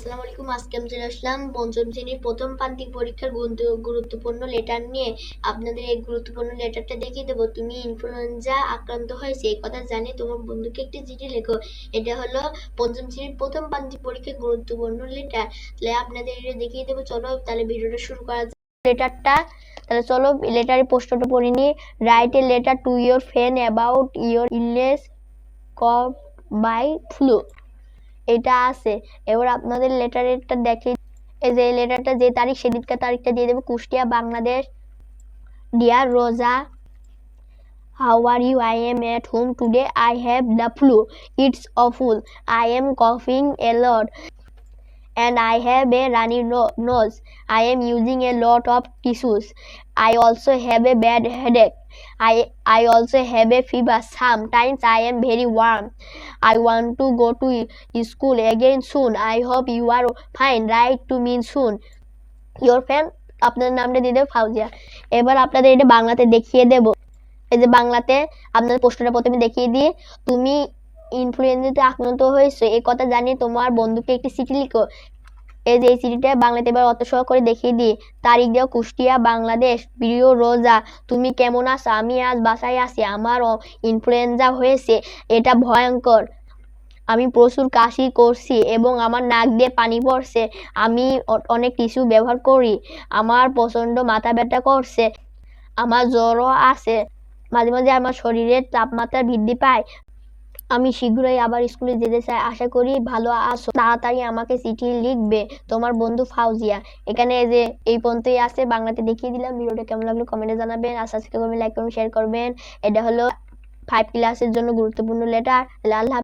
আসসালামু আলাইকুম। আজকে আমি চলে আসলাম পঞ্চম শ্রেণির প্রথম প্রান্তিক পরীক্ষার গুরুত্বপূর্ণ লেটার নিয়ে। আপনাদের এই গুরুত্বপূর্ণ লেটারটা দেখিয়ে দেবো। তুমি ইনফ্লুয়েঞ্জা আক্রান্ত হয়েছে, এই কথা জানিয়ে তোমার বন্ধুকে একটি চিঠি লেখো। এটা হলো পঞ্চম শ্রেণির প্রথম প্রান্তিক পরীক্ষার গুরুত্বপূর্ণ লেটার তাহলে আপনাদের এটা দেখিয়ে দেবো। চলো তাহলে ভিডিওটা শুরু করা যাক। লেটারটা তাহলে চলো লেটারের প্রশ্নটা পড়ে নিই। Write a letter to your friend about your illness gov by flu এটা আছে। এবার আপনাদের লেটারটা দেখে এই যে লেটারটা যে তারিখ, সেদিনকার তারিখটা দিয়ে দেবো। Kushtia, Bangladesh. Dear Roza how are you I am at home today I have the flu it's awful I am কফিং a lot and I a runny no- nose. I am using a lot of tissues. I also have a bad headache. I I also have a fever. Sometimes I am very warm. I want to go to school again soon. I hope you are fine. Write to me soon. Your friend আপনার নামটা দিয়ে দেবো ফাউজিয়া এবার আপনাদের এটা বাংলাতে দেখিয়ে দেব এই যে বাংলাতে আপনাদের প্রশ্নটা প্রথমে দেখিয়ে দিয়ে তুমি ইনফ্লুয়েঞ্জাতে আক্রান্ত হয়েছে এই কথা জানিয়ে তোমার বন্ধুকে একটি চিঠি লিখো এই যে এই চিঠিটা বাংলাতে এবার অত সহ করে দেখিয়ে দিই, তারিখ দেও কুষ্টিয়া, বাংলাদেশ, প্রিয় রোজা, তুমি কেমন আছো? আমি আজ বাসায় আছি, আমার ইনফ্লুয়েঞ্জা হয়েছে, এটা ভয়ঙ্কর। আমি প্রচুর কাশি করছি এবং আমার নাক দিয়ে পানি পড়ছে, আমি অনেক টিস্যু ব্যবহার করি, আমার প্রচণ্ড মাথা ব্যথা করছে, আমার জ্বরও আছে। মাঝে মাঝে আমার শরীরের তাপমাত্রা বৃদ্ধি পায় আমি শীঘ্রই আবার স্কুলে যেতে চাই। আশা করি ভালো আছো। তাড়াতাড়ি আমাকে চিঠি লিখবে তোমার বন্ধু ফাউজিয়া। এখানে যে, এই পর্যন্তই আছে, বাংলাতে দেখিয়ে দিলাম। ভিডিওটা কেমন লাগল কমেন্টে জানাবেন। আশা সাবস্ক্রাইব করবেন লাইক করবেন শেয়ার করবেন। এটা হলো ফাইভ ক্লাসের জন্য গুরুত্বপূর্ণ লেটার আল্লাহ